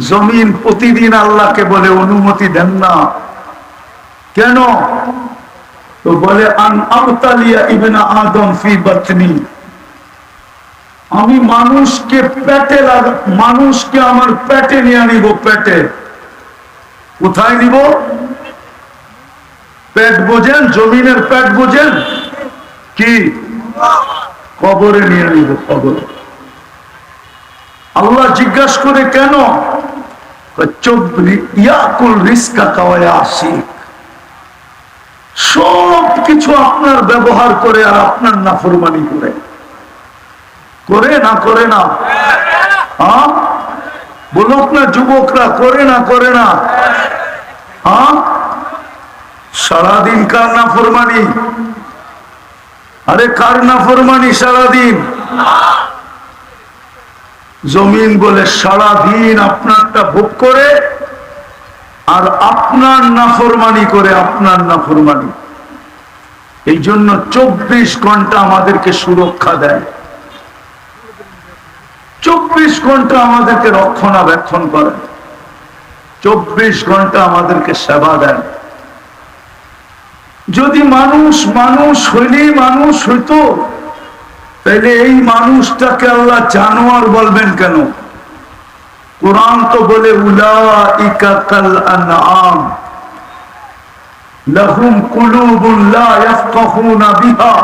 জমিন প্রতিদিন আল্লাহকে বলে অনুমতি দেন না। কেন? তো বলে আমি মানুষকে পেটে মানুষকে আমার পেটে নিয়ে নিব পেটে। কোথায় নিব? পেট বোঝেন? জমিনের পেট বোঝেন? কি? কবরে নিয়ে নিব কবরে। আল্লাহ জিজ্ঞাসা করে, কেন? সব কিছু আপনার ব্যবহার করে আর আপনার নাফরমানি করে। করে না করে না। যুবকরা, করে না করে না। সারাদিন কার না ফরমানি আরে কার না ফরমানি সারাদিন? জমিন বলে সারাদিন আপনারটা ভোগ করে আর আপনার নাফরমানি করে আপনার নাফরমানি। এই জন্য চব্বিশ ঘণ্টা আমাদেরকে সুরক্ষা দেয়। চব্বিশ ঘণ্টা আমাদেরকে রক্ষণাবেক্ষণ করে। চব্বিশ ঘণ্টা আমাদেরকে সেবা দেন যদি মানুষ মানুষ হইলেই মানুষ হইতো তাহলে এই মানুষটাকে আল্লাহ জানোয়ার বলবেন কেন কোরআন তো বলে উলা ইকাকাল আনআম লাহুম কুলুবুন লা ইয়াফকাহুনা বিহা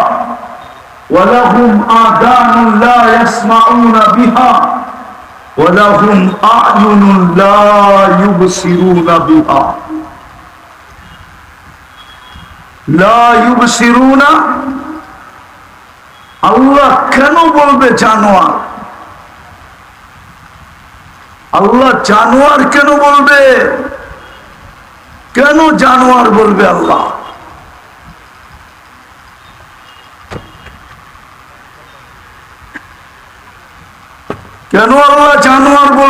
ولهم آذان لا يسمعون بها ولهم أعين لا يبصرون بها لا يبصرون আল্লাহ কেন বলবে জানোয়ার? আল্লাহ জানোয়ার কেন বলবে? কেন জানোয়ার বলবে আল্লাহ? কেন আল্লাহ জানোয়ার বলবে?